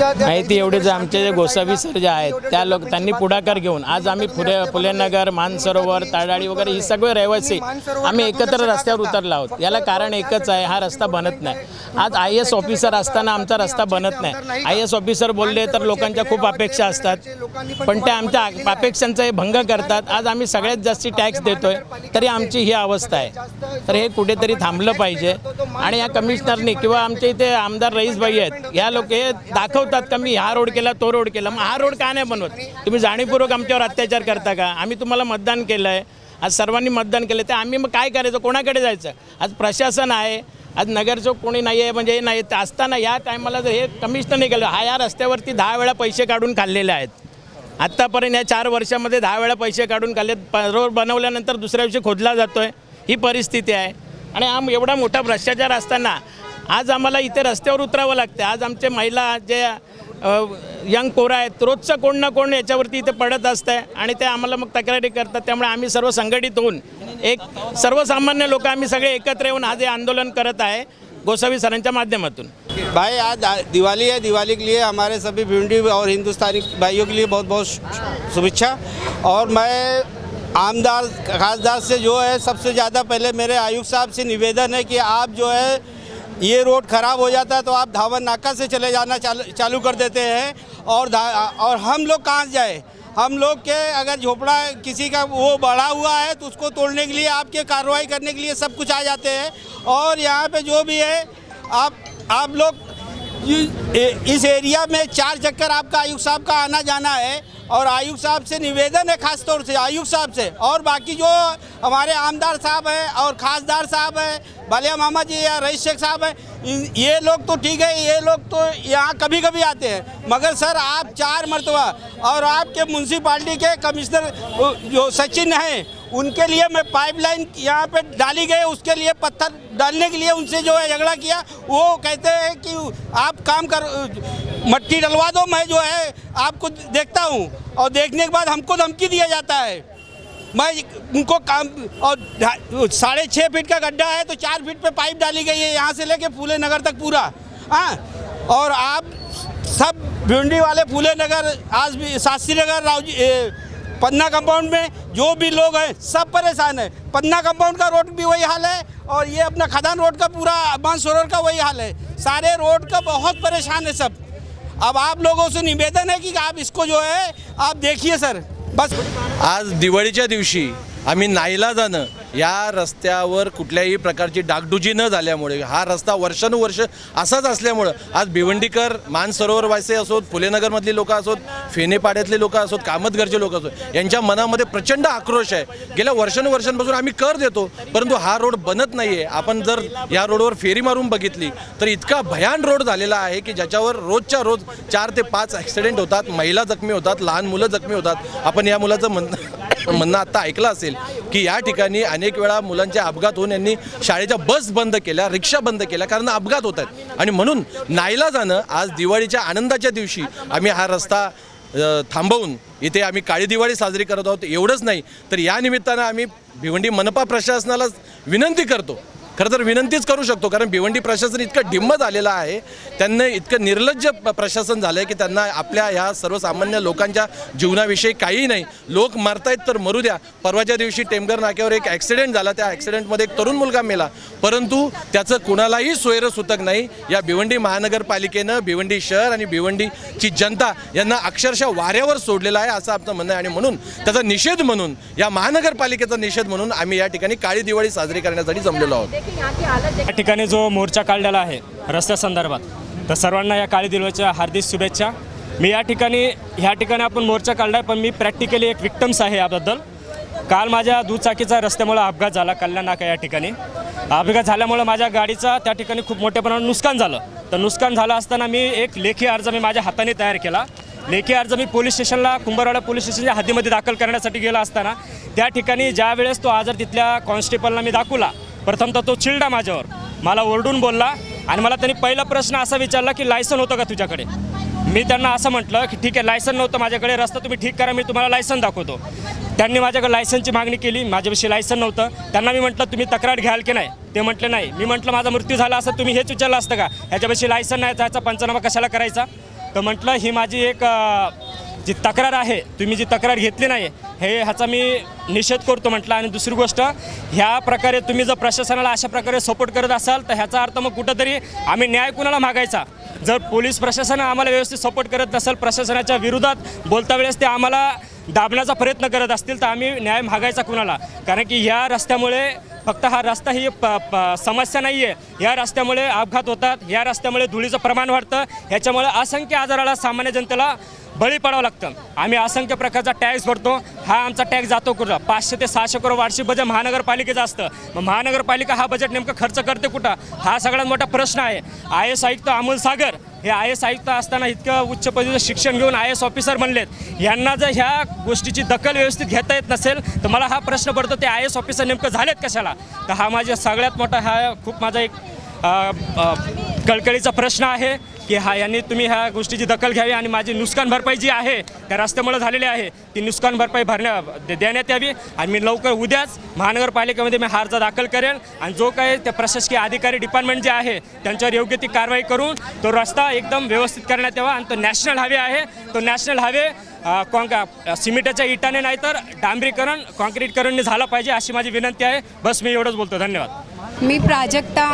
माहिती जे आमचे जे गोसावी सर जे आहेत त्या लोक त्यांनी पुढाकार घेऊन आज आम्ही फुले फुलेनगर मानसरोवर ताडाळी वगैरे ही सगळे रहिवासी आम्ही एकत्र रस्त्यावर उतरलो आहोत. याला कारण एकच आहे हा रस्ता बनत नाही. आज आय एस ऑफिसर असताना आमचा रस्ता बनत नाही. आय एस ऑफिसर बोलले तर लोकांच्या खूप अपेक्षा असतात. पण ते आमच्या अपेक्षांचा हे भंग करतात. आज आम्ही सगळ्यात जास्ती टॅक्स देतोय तरी आमची ही अवस्था आहे. तर हे कुठेतरी थांबलं पाहिजे. आणि या कमिशनरनी किंवा आमच्या इथे आमदार रईसबाई आहेत या लोक हे दाखवतात. का मी हा रोड केला तो रोड केला. मग हा रोड का नाही बनवत? तुम्ही जाणीवपूर्वक आमच्यावर अत्याचार करता का? आम्ही तुम्हाला मतदान केलं आहे आज सर्वांनी मतदान केलं तर आम्ही मग काय करायचं? कोणाकडे जायचं? आज प्रशासन आहे. आज नगरचौक कोणी म्हणजे नाही आहे म्हणजे हे नाही ते असताना या टायमाला जर हे कमिशनर नाही केलं हा या रस्त्यावरती दहा वेळा पैसे काढून खाल्लेले आहेत. आत्तापर्यंत या चार वर्षामध्ये दहा वेळा पैसे काढून खाल्ले. रोड बनवल्यानंतर दुसऱ्या दिवशी खोदला जातो आहे ही परिस्थिती आहे. आणि हा एवढा मोठा भ्रष्टाचार असताना आज आम्हाला इथे रस्त्यावर उतरावं लागते आज आमचे महिला जे यंग पोरं आहेत रोजचं कोण ना कोण याच्यावरती इथे पडत असतं आणि ते आम्हाला मग तक्रारी करतात. त्यामुळे आम्ही सर्व संघटित होऊन एक सर्वसामान्य लोक आम्ही सगळे एकत्र येऊन आज हे आंदोलन करत आहे गोसावी सरांच्या माध्यमातून. भाई आज दिवाली है. दिवाली के लिए हमारे सभी भिंडी और हिंदुस्तानी भाइयों के लिए बहुत बहुत शुभेच्छा। और मैं आमदार खासदार से जो है सबसे ज़्यादा पहले मेरे आयुक्त साहब से निवेदन है कि आप जो है ये रोड ख़राब हो जाता है तो आप धावन नाका से चले जाना चालू चालू कर देते हैं और और हम लोग कहाँ जाए? हम लोग के अगर झोपड़ा किसी का वो बढ़ा हुआ है तो उसको तोड़ने के लिए आपके कार्रवाई करने के लिए सब कुछ आ जाते हैं। और यहाँ पे जो भी है, आप आप लोग इस एरिया में चार चक्कर आपका आयुक्त साहब का आना जाना है। और आयुक्त साहब से निवेदन है खास तौर से, आयुक्त साहब से। और बाकी जो हमारे आमदार साहब हैं और खासदार साहब हैं भलिया मामा जी या रईस शेख साहब हैं ये लोग तो ठीक है, ये लोग तो यहाँ कभी कभी आते हैं। मगर सर, आप चार मरतबा और आपके म्यूनसिपाल्टी के कमिश्नर जो सचिन हैं उनके लिए मैं पाइपलाइन यहाँ पे डाली गई उसके लिए पत्थर डालने के लिए उनसे जो है झगड़ा किया। वो कहते हैं कि आप काम कर मट्टी डलवा दो मैं जो है आपको देखता हूँ और देखने के बाद हमको धमकी दिया जाता है। मैं उनको काम और साढ़े छः फीट का गड्ढा है तो चार फीट पे पाइप डाली गई है यहाँ से लेके फूले नगर तक पूरा। हाँ और आप सब भिंडी वाले फूले नगर आज भी शास्त्री नगर रावजी ए, पन्ना कंपाउंड में जो भी लोग हैं, सब परेशान है। पन्ना कंपाउंड का रोड भी वही हाल है और ये अपना खदान रोड का पूरा मानसरोवर का वही हाल है। सारे रोड का बहुत परेशान है सब। अब आप लोगों से निवेदन है कि आप इसको जो है, आप देखिए सर। बस आज दिवाली दिवशी आम्ही नाईला जाणं या रस्त्यावर कुठल्याही प्रकारची डागडुजी न झाल्यामुळे हा रस्ता वर्षानुवर्ष असाच असल्यामुळं आज भिवंडीकर मानसरोवरवासी असोत फुलेनगरमधली लोकं असोत फेनेपाड्यातले लोक असोत कामतगरचे लोक असोत यांच्या मनामध्ये प्रचंड आक्रोश आहे. गेल्या वर्षानुवर्षांपासून आम्ही कर देतो परंतु हा रोड बनत नाही आहे आपण जर या रोडवर फेरी मारून बघितली तर इतका भयान रोड झालेला आहे की ज्याच्यावर रोजच्या रोज चार ते पाच ॲक्सिडेंट होतात महिला जखमी होतात लहान मुलं जखमी होतात. आपण या मुलाचं म्हण म्हणणं आत्ता ऐकलं असेल की या ठिकाणी अनेक वेळा मुलांचे अपघात होऊन यांनी शाळेच्या बस बंद केल्या रिक्षा बंद केल्या कारण अपघात होत आहेत. आणि म्हणून नाईला जाणं आज दिवाळीच्या आनंदाच्या दिवशी आम्ही हा रस्ता थांबवून इथे आम्ही काळी दिवाळी साजरी करत आहोत. एवढंच नाही तर या निमित्तानं आम्ही भिवंडी मनपा प्रशासनाला विनंती करतो खरं तर विनंतीच करू शकतो कारण भिवंडी प्रशासन इतकं डिम्म झालेलं आहे. त्यांना इतकं निर्लज्ज प्रशासन झालं आहे की त्यांना आपल्या ह्या सर्वसामान्य लोकांच्या जीवनाविषयी काही नाही. लोक मरतायत तर मरू द्या. परवाच्या दिवशी टेमघर नाक्यावर एक ॲक्सिडेंट झाला. त्या ॲक्सिडेंटमध्ये एक तरुण मुलगा मेला. परंतु त्याचं कुणालाही सोयरं सुतक नाही. या भिवंडी महानगरपालिकेनं भिवंडी शहर आणि भिवंडीची जनता यांना अक्षरशः वाऱ्यावर सोडलेलं आहे असं आपलं म्हणणं आहे. आणि म्हणून त्याचा निषेध म्हणून या महानगरपालिकेचा निषेध म्हणून आम्ही या ठिकाणी काळी दिवाळी साजरी करण्यासाठी जमलेलो आहोत. या ठिकाणी जो मोर्चा काढलेला आहे रस्त्यासंदर्भात तर सर्वांना या काळी दिवसाच्या हार्दिक शुभेच्छा. मी या ठिकाणी ह्या ठिकाणी आपण मोर्चा काढला आहे पण मी प्रॅक्टिकली एक विक्टम्स आहे याबद्दल. काल माझ्या दुचाकीचा रस्त्यामुळे अपघात झाला कल्याण नाका या ठिकाणी. अपघात झाल्यामुळं माझ्या गाडीचा त्या ठिकाणी खूप मोठ्या प्रमाणात नुकसान झालं. तर नुकसान झालं असताना मी एक लेखी अर्ज मी माझ्या हाताने तयार केला. लेखी अर्ज मी पोलीस स्टेशनला कुंभारवाडा पोलीस स्टेशनच्या हद्दीमध्ये दाखल करण्यासाठी गेला असताना. त्या ठिकाणी ज्या वेळेस तो आजार तिथल्या कॉन्स्टेबलला मी दाखवला प्रथमतः तो चिलडा माझ्यावर. मला ओरडून बोलला आणि मला त्यांनी पहिला प्रश्न असा विचारला की लायसन होतं का तुझ्याकडे? मी त्यांना असं म्हटलं की ठीक आहे लायसन नव्हतं माझ्याकडे रस्ता तुम्ही ठीक करा मी तुम्हाला लायसन दाखवतो. त्यांनी माझ्याकडे लायसनची मागणी केली माझ्याविषयी लायसन नव्हतं. त्यांना मी म्हटलं तुम्ही तक्रार घ्याल की नाही? ते म्हटलं नाही. मी म्हटलं माझा मृत्यू झाला असं तुम्ही हेच विचारलं असतं का? ह्याच्याविषयी लायसन नाही त्याचा पंचनामा कशाला करायचा? तर म्हटलं ही माझी एक जी तक्रार आहे तुम्ही जी तक्रार घेतली नाही हे ह्याचा मी निषेध करतो म्हटलं. आणि दुसरी गोष्ट ह्या प्रकारे तुम्ही जर प्रशासनाला अशा प्रकारे सपोर्ट करत असाल तर ह्याचा अर्थ मग कुठंतरी आम्ही न्याय कुणाला मागायचा? जर पोलीस प्रशासन आम्हाला व्यवस्थित सपोर्ट करत नसेल प्रशासनाच्या विरोधात बोलता वेळेस ते आम्हाला दाबण्याचा प्रयत्न करत असतील तर आम्ही न्याय मागायचा कुणाला? कारण की ह्या रस्त्यामुळे फक्त हा रस्ता ही प प समस्या नाही आहे या रस्त्यामुळे अपघात होतात या रस्त्यामुळे धुळीचं प्रमाण वाढतं ह्याच्यामुळे असंख्य आजाराला सामान्य जनतेला बळी पडावं लागतं. आम्ही असंख्य प्रकारचा टॅक्स भरतो हा आमचा टॅक्स जातो कुठं? पाचशे ते सहाशे करोड वार्षिक बजेट महानगरपालिकेचं असतं. मग महानगरपालिका हा बजेट नेमकं खर्च करते कुठं? हा सगळ्यात मोठा प्रश्न आहे. आय एस आयुक्त अमोल सागर हे आय एस आयुक्त असताना इतकं उच्च पदवीचं शिक्षण घेऊन आय एस ऑफिसर बनलेत. यांना जर ह्या गोष्टीची दखल व्यवस्थित घेता येत नसेल तर मला हा प्रश्न पडतो ते आय एस ऑफिसर नेमकं झालेत कशाला? तर हा माझ्या सगळ्यात मोठा हा खूप माझा एक कळकळीचा प्रश्न आहे. की हा यांनी तुम्ही ह्या गोष्टीची दखल घ्यावी आणि माझी नुकसान भरपाई जी आहे त्या रस्त्यामुळे झालेली आहे ती नुकसान भरपाई भरण्या देण्यात यावी आणि मी लवकर उद्याच महानगरपालिकेमध्ये मी हा अर्ज दाखल करेल आणि जो काही त्या प्रशासकीय अधिकारी डिपार्टमेंट जे आहे त्यांच्यावर योग्य ती कारवाई करून तो रस्ता एकदम व्यवस्थित करण्यात यावा आणि तो नॅशनल हायवे आहे. तो नॅशनल हायवे कॉन्क सिमेंटाच्या इटाने नाही तर डांबरीकरण कॉन्क्रीटकरणने झालं पाहिजे अशी माझी विनंती आहे. बस मी एवढंच बोलतो. धन्यवाद. मी प्राजक्ता.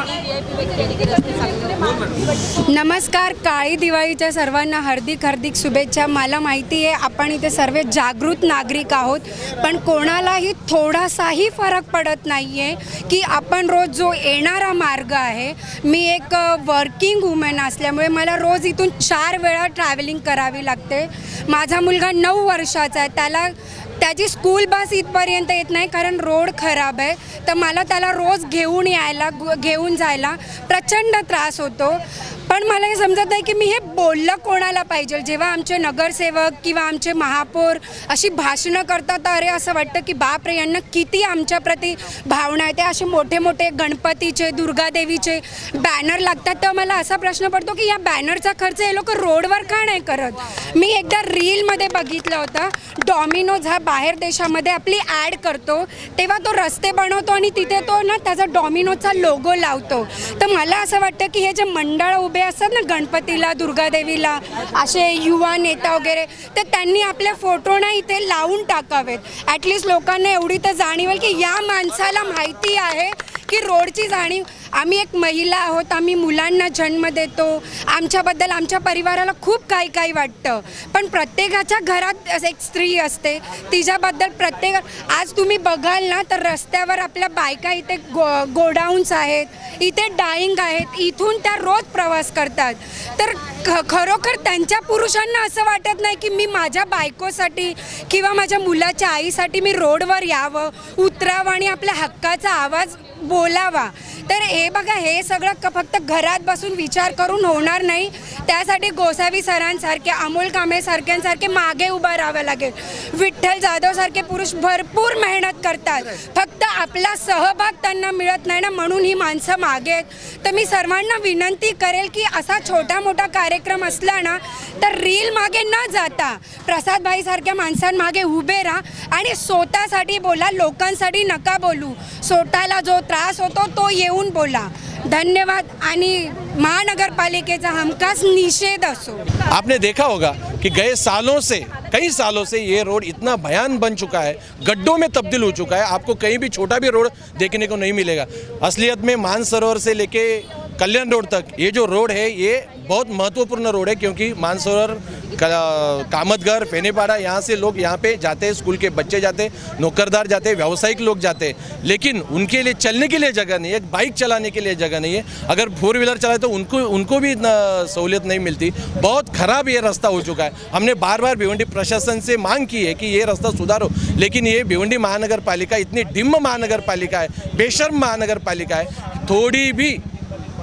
नमस्कार काळी दिवाळीच्या सर्वांना हार्दिक हार्दिक शुभेच्छा. मला माहिती आहे आपण इथे सर्व जागृत नागरिक आहोत पण कोणालाही थोडासाही फरक पडत नाही आहे की आपण रोज जो येणारा मार्ग आहे मी एक वर्किंग वुमेन असल्यामुळे मला रोज इथून चार वेळा ट्रॅव्हलिंग करावी लागते. माझा मुलगा नऊ वर्षाचा आहे त्याला त्याची स्कूल बस इथपर्यंत येत नाही कारण रोड खराब आहे. तर मला त्याला रोज घेऊन यायला घेऊन जायला प्रचंड त्रास होतो. पण मला हे समजत नाही की मी हे बोललं कोणाला पाहिजे? जेव्हा आमचे नगरसेवक किंवा आमचे महापौर अशी भाषणं करतात तर अरे असं वाटतं की बापरे यांना किती आमच्याप्रती भावना आहे ते असे मोठे मोठे गणपतीचे दुर्गादेवीचे बॅनर लागतात. तर मला असा प्रश्न पडतो की या बॅनरचा खर्च हे लोक रोडवर का नाही करत? मी एकदा रीलमध्ये बघितलं होतं. डॉमिनोज हा बाहेर देशामध्ये आपली ॲड करतो. तेव्हा तो रस्ते बनवतो आणि तिथे तो ना त्याचा डॉमिनोचा लोगो लावतो. तर मला असं वाटतं की हे जे मंडळ उभे असतात ना गणपतीला दुर्गा दुर्गादेवीला असे युवा नेता वगैरे तर त्यांनी आपले फोटो ना इथे लावून टाकावेत. ॲटलिस्ट लोकांना एवढी तर जाणीव आहे की या माणसाला माहिती आहे की रोडची जाणीव आम्ही एक महिला आहोत आम्ही मुलांना जन्म देतो. आमच्याबद्दल आमच्या परिवाराला खूप काही काही वाटतं. पण प्रत्येकाच्या घरात असं एक स्त्री असते. तिच्याबद्दल प्रत्येक आज तुम्ही बघाल ना तर रस्त्यावर आपल्या बायका इथे गो गोडाऊन्स आहेत इथे डाईंग आहेत इथून त्या रोज प्रवास करतात. तर ख खरोखर त्यांच्या पुरुषांना असं वाटत नाही की मी माझ्या बायकोसाठी किंवा माझ्या मुलाच्या आईसाठी मी रोडवर यावं उतरावं आणि आपल्या हक्काचा आवाज बोलावा. तर हे बघा हे सगळं फक्त घरात बसून विचार करून होणार नाही. त्यासाठी गोसावी सरांसारखे अमोल कांबळे सारख्यांसारखे मागे उभं राहावं लागेल. विठ्ठल जाधव सारखे पुरुष भरपूर मेहनत करतात. फक्त आपला सहभाग त्यांना मिळत नाही ना म्हणून ही माणसं मागे आहेत. तर मी सर्वांना विनंती करेल की असा छोटा मोठा कार्यक्रम असला ना तर रील मागे न जाता प्रसादभाई सारख्या माणसांमागे उभे राहा आणि स्वतःसाठी बोला लोकांसाठी नका बोलू. स्वतःला जो त्रास होतो तो येऊन बोला. धन्यवाद आणि महानगरपालिकेचा हमखास निषेध असो. आपने देखा होगा कि गए सालों से, कई सालों से ये रोड इतना भयान बन चुका है, गड्ढों में तब्दील हो चुका है, आपको कहीं भी छोटा भी रोड देखने को नहीं मिलेगा। असलियत में मानसरोवर से लेके कल्याण रोड तक, ये जो रोड है, ये बहुत महत्वपूर्ण रोड है, क्योंकि मानसरोवर कामतगर फेनेपाड़ा, यहाँ से लोग यहाँ पे जाते हैं, स्कूल के बच्चे जाते नौकरदार जाते व्यावसायिक लोग जाते लेकिन उनके लिए चलने के लिए जगह नहीं है बाइक चलाने के लिए जगह नहीं है। अगर फोर व्हीलर चलाए तो उनको उनको भी इतना सहूलियत नहीं मिलती। बहुत खराब ये रास्ता हो चुका है। हमने बार बार भिवंडी प्रशासन से मांग की है कि ये रास्ता सुधारो। लेकिन ये भिवंडी महानगर पालिका इतनी डिम्म महानगर पालिका है, बेशर्म महानगर पालिका है, थोड़ी भी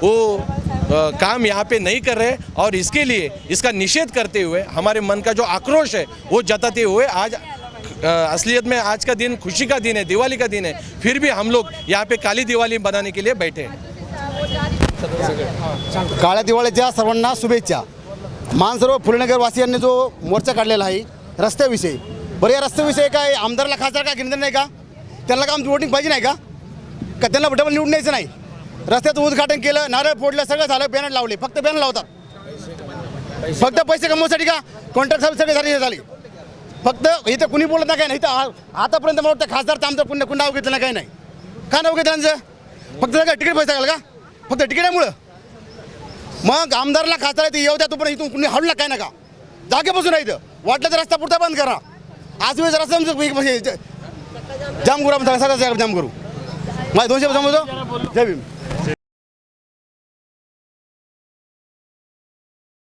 वो काम यहाँ पे नहीं कर रहे और इसके लिए, इसका निषेध करते हुए, हमारे मन का जो आक्रोश है, वो जताते हुए आज असलियत में आज का दिन खुशी का दिन है, दिवाली का दिन है, फिर भी हम लोग यहाँ पे काली दिवाली बनाने के लिए बैठे हैं। काळ्या दिवाळीच्या सर्वांना शुभेच्छा. मानसरोवर वासियांनी जो मोर्चा काढलेला आहे, रस्त्याविषयी. बरं, या रस्त्याविषयी काय, आमदारला खासदार काय घेणं नाही का? वोटिंग पाहिजे नाही का? का त्यांना डबल नाही? रस्त्याचं उद्घाटन केलं नारळ फोडलं सगळं झालं बॅनर लावले फक्त बॅनर लावतात. फक्त पैसे कमवण्यासाठी का? कॉन्ट्रॅक्ट साहेब सगळे झाले हे झाले. फक्त इथं कुणी बोलत नाही काय नाही इथं आ- आतापर्यंत मला वाटतं खासदार तर आमचं पुण्य कुणी नाव घेतलं नाही काय नाही. का नाव घेतलं त्यांचं? फक्त सगळं तिकीट पैसा घाल का? फक्त तिकिटामुळं मग आमदारला खासदार येते ते येऊ द्या तोपर्यंत इथून कुणी हडला काय नका. जागेपासून नाही इथं. वाटलं तर रस्ता पुरता बंद करा. आज वेळेस रस्ता जाम करू आपण सगळं जाम करू. माझ्या दोनशे समजतो? जय भीम. Sí.